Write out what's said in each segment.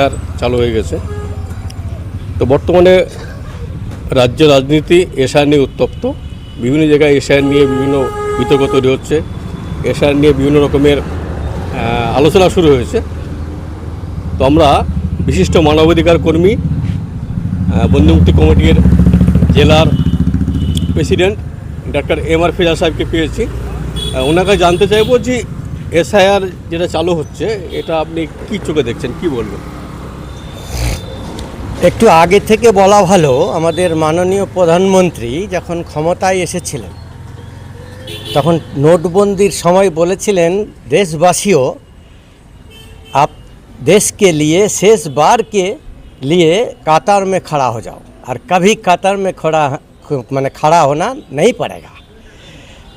এর চালু হয়ে গেছে। তো বর্তমানে রাজ্য রাজনীতি এশার নিয়ে উত্তপ্ত। বিভিন্ন জায়গায় এশার নিয়ে বিভিন্ন বিতর্ক তৈরি হচ্ছে। এশার নিয়ে বিভিন্ন রকমের আলোচনা শুরু হয়েছে। তো আমরা বিশিষ্ট মানবাধিকার কর্মী বন্ধুমুক্তি কমিটির জেলার president doctor M R Fiza সাহেবকে পেয়েছি। ওনাকে জানতে চাইব যে এসআইআর যেটা চালু হচ্ছে, এটা আপনি কি চোখে দেখছেন? কি বলবেন? একটু আগে থেকে বলা ভালো, আমাদের মাননীয় প্রধানমন্ত্রী যখন ক্ষমতায় এসেছিলেন, তখন নোটবন্দির সময় বলেছিলেন, দেশবাসীও আপ, দেশকে নিয়ে শেষ বারকে লিয়ে কাতার মে খড়া হো যাও। আর কভি কাতার মে খড়া মানে খাড়া হোনা নেই পারেগা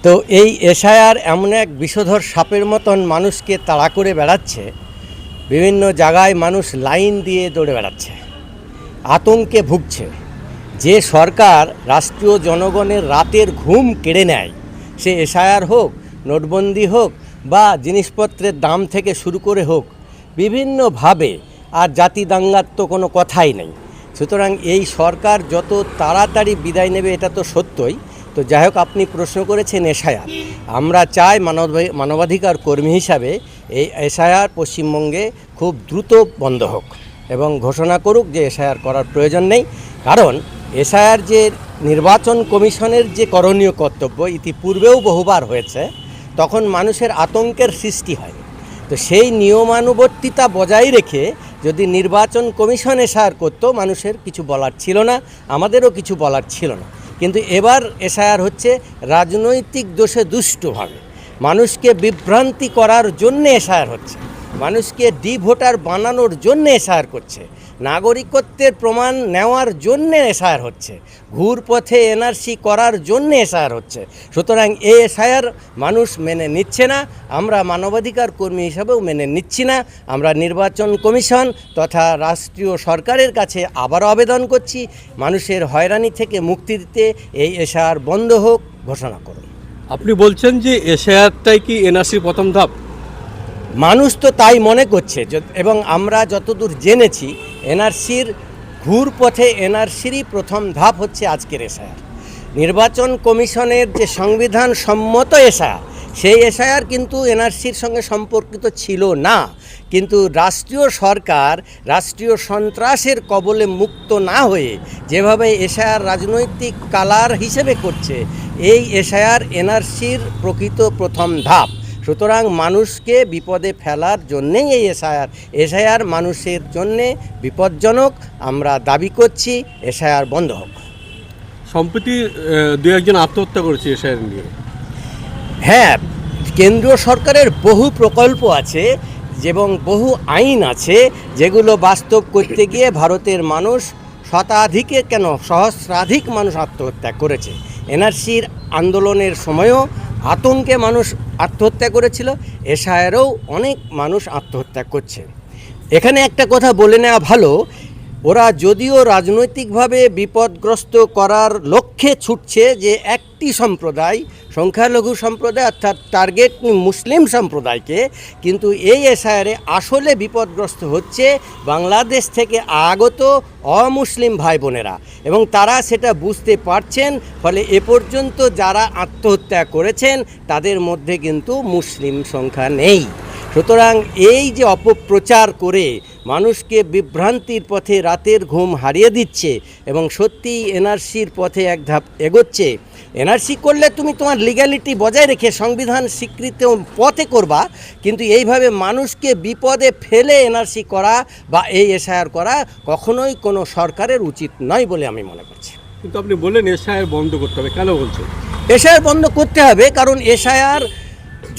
তো এই এসআইআর এমন এক বিষধর সাপের মতন মানুষকে তাড়া করে বেড়াচ্ছে, বিভিন্ন জায়গায় মানুষ লাইন দিয়ে দৌড়ে বেড়াচ্ছে। আতঙ্কে ভুগছে। যে সরকার রাষ্ট্রীয় জনগণের রাতের ঘুম কেড়ে নেয়, সে এসআইআর হোক, নোটবন্দি হোক বা জিনিসপত্রের দাম থেকে শুরু করে হোক, বিভিন্নভাবে আর জাতি দাঙ্গার তো কোনো কথাই নেই। সুতরাং এই সরকার যত তাড়াতাড়ি বিদায় নেবে, এটা তো সত্যই। তো যাই হোক, আপনি প্রশ্ন করেছেন এসআইআর। আমরা চাই মানব, মানবাধিকার কর্মী হিসাবে এই এসআইআর পশ্চিমবঙ্গে খুব দ্রুত বন্ধ হোক। এবং ঘোষণা করুক যে এসআইআর করার প্রয়োজন নেই। কারণ এসআইআর যে নির্বাচন কমিশনের যে করণীয় কর্তব্য ইতিপূর্বেও বহুবার হয়েছে, তখন মানুষের আতঙ্কের সৃষ্টি হয়। তো সেই নিয়মানুবর্তিতা বজায় রেখে যদি নির্বাচন কমিশন এসআর করতো, মানুষের কিছু বলার ছিল না, আমাদেরও কিছু বলার ছিল না। কিন্তু এবার এসআর হচ্ছে রাজনৈতিক দোষে দুষ্টভাবে। মানুষকে বিভ্রান্তি করার জন্যে এসআর হচ্ছে। মানুষকে ডি ভোটার বানানোর জন্য এসআর করছে। নাগরিকত্বের প্রমাণ নেওয়ার জন্য এসআর হচ্ছে। ঘুর পথে এনআরসি করার জন্য এসআর হচ্ছে। সুতরাং এ এসআর মানুষ মেনে নিচ্ছে না, আমরা মানবাধিকার কর্মী হিসাবেও মেনে নিচ্ছি না। আমরা নির্বাচন কমিশন তথা রাষ্ট্রীয় সরকারের কাছে আবারও আবেদন করছি, মানুষের হয়রানি থেকে মুক্তি দিতে এই এসআর বন্ধ হোক, ঘোষণা করুন। আপনি বলছেন যে এশিয়ারটাই কি এনআরসির প্রথম ধাপ? মানুষ তো তাই মনে করছে এবং আমরা যতদূর জেনেছি, এনআরসির ঘুর পথে এনআরসিরই প্রথম ধাপ হচ্ছে আজকের এসআইআর। নির্বাচন কমিশনের যে সংবিধান সম্মত এসআইআর, সেই এসআইআর কিন্তু এনআরসির সঙ্গে সম্পর্কিত ছিল না। কিন্তু রাষ্ট্রীয় সরকার রাষ্ট্রীয় সন্ত্রাসের কবলে মুক্ত না হয়ে যেভাবে এসআইআর রাজনৈতিক কালার হিসেবে করছে, এই এসআইআর এনআরসির প্রকৃত প্রথম ধাপ। সুতরাং মানুষকে বিপদে ফেলার জন্যেই এই এসআইআর। এসআইআর মানুষের জন্যে বিপজ্জনক। আমরা দাবি করছি এসআইআর বন্ধ হোক। সম্প্রতি দু একজন আত্মহত্যা করেছে এশিয়ার নিয়ে। হ্যাঁ কেন্দ্রীয় সরকারের বহু প্রকল্প আছে এবং বহু আইন আছে যেগুলো বাস্তব করতে গিয়ে ভারতের মানুষ শতাধিকে কেন সহস্রাধিক মানুষ আত্মহত্যা করেছে। এনআরসির আন্দোলনের সময়ও আতঙ্কে মানুষ আত্মহত্যা করেছিল, এশায়েরও অনেক মানুষ আত্মহত্যা করছে। এখানে একটা কথা বলে নেওয়া ভালো, ওরা যদিও রাজনৈতিকভাবে বিপদগ্রস্ত করার লক্ষ্যে ছুটছে যে একটি সম্প্রদায় সংখ্যালঘু সম্প্রদায় অর্থাৎ টার্গেট মুসলিম সম্প্রদায়কে কিন্তু এই এসআইআরে আসলে বিপদগ্রস্ত হচ্ছে বাংলাদেশ থেকে আগত অমুসলিম ভাই বোনেরা এবং তারা সেটা বুঝতে পারছেন, ফলে এ পর্যন্ত যারা আত্মহত্যা করেছেন তাদের মধ্যে কিন্তু মুসলিম সংখ্যা নেই। সুতরাং এই যে অপপ্রচার করে মানুষকে বিভ্রান্তির পথে রাতের ঘুম হারিয়ে দিচ্ছে এবং সত্যিই এনআরসির পথে এক ধাপ এগোচ্ছে এনআরসি করলে তুমি তোমার লিগ্যালিটি বজায় রেখে সংবিধান স্বীকৃত পথে করবা কিন্তু এইভাবে মানুষকে বিপদে ফেলে এনআরসি করা বা এই এসআইআর করা কখনোই কোনো সরকারের উচিত নয় বলে আমি মনে করছি। কিন্তু আপনি বললেন এসআইআর বন্ধ করতে হবে কেন বলছেন? এসআইআর বন্ধ করতে হবে কারণ এসআইআর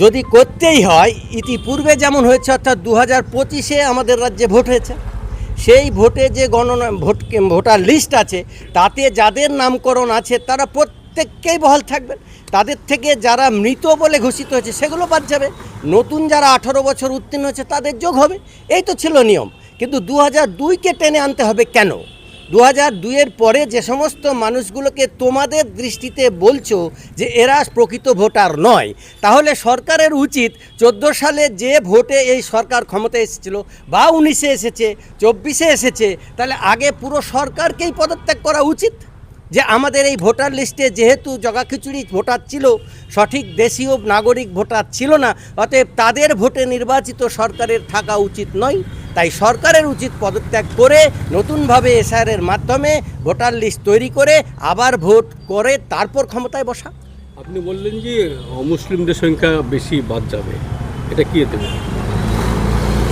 যদি করতেই হয় ইতিপূর্বে যেমন হয়েছে অর্থাৎ দু হাজার পঁচিশে আমাদের রাজ্যে ভোট হয়েছে। সেই ভোটে যে গণনা ভোট ভোটার লিস্ট আছে তাতে যাদের নামকরণ আছে তারা প্রত্যেককেই বহাল থাকবেন। তাদের থেকে যারা মৃত বলে ঘোষিত হয়েছে, সেগুলো বাদ যাবে। নতুন যারা আঠারো বছর উত্তীর্ণ হয়েছে, তাদের যোগ হবে। এই তো ছিল নিয়ম। কিন্তু দু হাজার দুইকে টেনে আনতে হবে কেন? দু হাজার দুইয়ের পরে যে সমস্ত মানুষগুলোকে তোমাদের দৃষ্টিতে বলছো যে এরা প্রকৃত ভোটার নয়, তাহলে সরকারের উচিত চোদ্দ সালে যে ভোটে এই সরকার ক্ষমতায় এসেছিল বা উনিশে এসেছে, চব্বিশে এসেছে, তাহলে আগে পুরো সরকারকেই পদত্যাগ করা উচিত? যে আমাদের এই ভোটার লিস্টে যেহেতু জগাখিচুড়ি ভোটার ছিল সঠিক দেশীয় নাগরিক ভোটার ছিল না অতএব তাদের ভোটে নির্বাচিত সরকারের থাকা উচিত নয়। তাই সরকারের উচিত পদত্যাগ করে নতুনভাবে এসআরের মাধ্যমে ভোটার লিস্ট তৈরি করে আবার ভোট করে তারপর ক্ষমতায় বসা। আপনি বললেন যে অমুসলিমদের সংখ্যা বেশি বাদ যাবে। এটা কি বলবেন?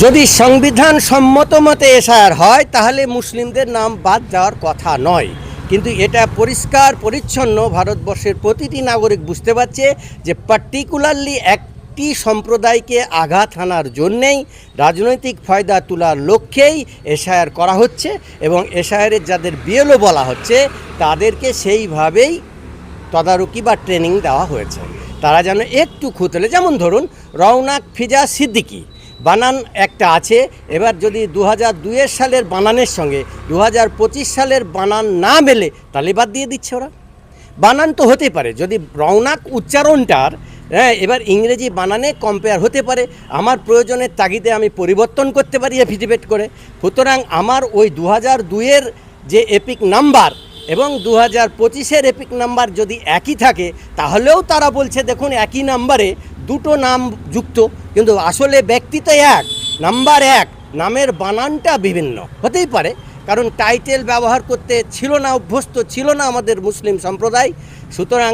যদি সংবিধান সম্মত মতে এসআর হয় তাহলে মুসলিমদের নাম বাদ যাওয়ার কথা নয়। কিন্তু এটা পরিষ্কার, পরিচ্ছন্ন ভারতবর্ষের প্রতিটি নাগরিক বুঝতে পারছে যে পার্টিকুলারলি একটি সম্প্রদায়কে আঘাত হানার জন্যেই রাজনৈতিক ফয়দা তোলার লক্ষ্যেই এসআইআর করা হচ্ছে এবং এসআইআরের যাদের বিএলও বলা হচ্ছে, তাদেরকে সেইভাবেই তদারকি বা ট্রেনিং দেওয়া হয়েছে। তারা যেন একটু খুঁতলে, যেমন ধরুন রওনাক ফিজা সিদ্দিকি। বানান একটা আছে। এবার যদি দু হাজার দুইয়ের সালের বানানের সঙ্গে দু হাজার পঁচিশ সালের বানান না মেলে, তাহলে বাদ দিয়ে দিচ্ছে ওরা। বানান তো হতে পারে, যদি রওনাক উচ্চারণটার হ্যাঁ এবার ইংরেজি বানানে কম্পেয়ার হতে পারে। আমার প্রয়োজনের তাগিদে আমি পরিবর্তন করতে পারি এফিডেভিট করে। সুতরাং আমার ওই দু হাজার দুইয়ের যে এপিক নাম্বার এবং দু হাজার পঁচিশের এপিক নাম্বার যদি একই থাকে, তাহলেও তারা বলছে, দেখুন, একই নাম্বারে দুটো নাম যুক্ত। কিন্তু আসলে ব্যক্তি তো এক, নাম্বার এক, নামের বানানটা বিভিন্ন। হতেই পারে, কারণ টাইটেল ব্যবহার করতে ছিল না, অভ্যস্ত ছিল না আমাদের মুসলিম সম্প্রদায়। সুতরাং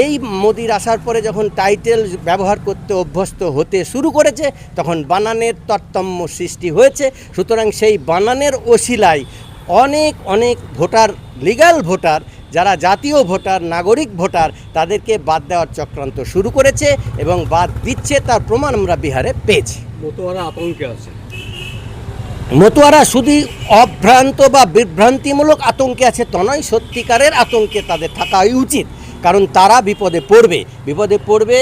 এই মোদির আসার পরে যখন টাইটেল ব্যবহার করতে অভ্যস্ত হতে শুরু করেছে, তখন বানানের তারতম্য সৃষ্টি হয়েছে। সুতরাং সেই বানানের ওসিলায় অনেক অনেক ভোটার লিগ্যাল ভোটার যারা জাতীয় ভোটার নাগরিক ভোটার তাদেরকে বাদ দেওয়ার চক্রান্ত শুরু করেছে এবং বাদ দিচ্ছে তার প্রমাণ আমরা বিহারে পেয়েছি। মতোয়ারা আতঙ্কে আছে। মতুয়ারা শুধু অভ্রান্ত বা বিভ্রান্তিমূলক আতঙ্কে আছে তা নয় সত্যিকারের আতঙ্কে তাদের থাকাই উচিত। কারণ তারা বিপদে পড়বে। বিপদে পড়বে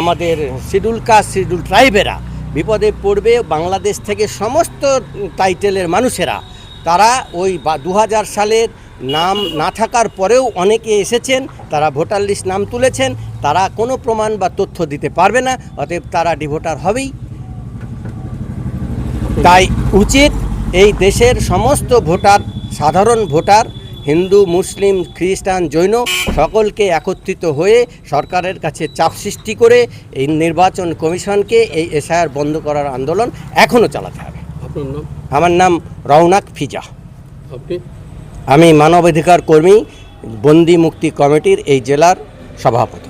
আমাদের শিডিউল কাস্ট শিডিউল ট্রাইবেরা। বিপদে পড়বে বাংলাদেশ থেকে সমস্ত টাইটেলের মানুষেরা। তারা ওই বা দু হাজার সালের নাম না থাকার পরেও অনেকে এসেছেন তারা ভোটার লিস্ট নাম তুলেছেন তারা কোনো প্রমাণ বা তথ্য দিতে পারবে না অতএব তারা ডিভোটার হবেই। তাই উচিত এই দেশের সমস্ত ভোটার সাধারণ ভোটার হিন্দু মুসলিম খ্রিস্টান জৈন সকলকে একত্রিত হয়ে সরকারের কাছে চাপ সৃষ্টি করে এই নির্বাচন কমিশনকে এই এসআইআর বন্ধ করার আন্দোলন এখনও চালাতে হবে। আমার নাম রওনাক ফিজা। আপনি? আমি মানবাধিকার কর্মী বন্দি মুক্তি কমিটির এই জেলার সভাপতি।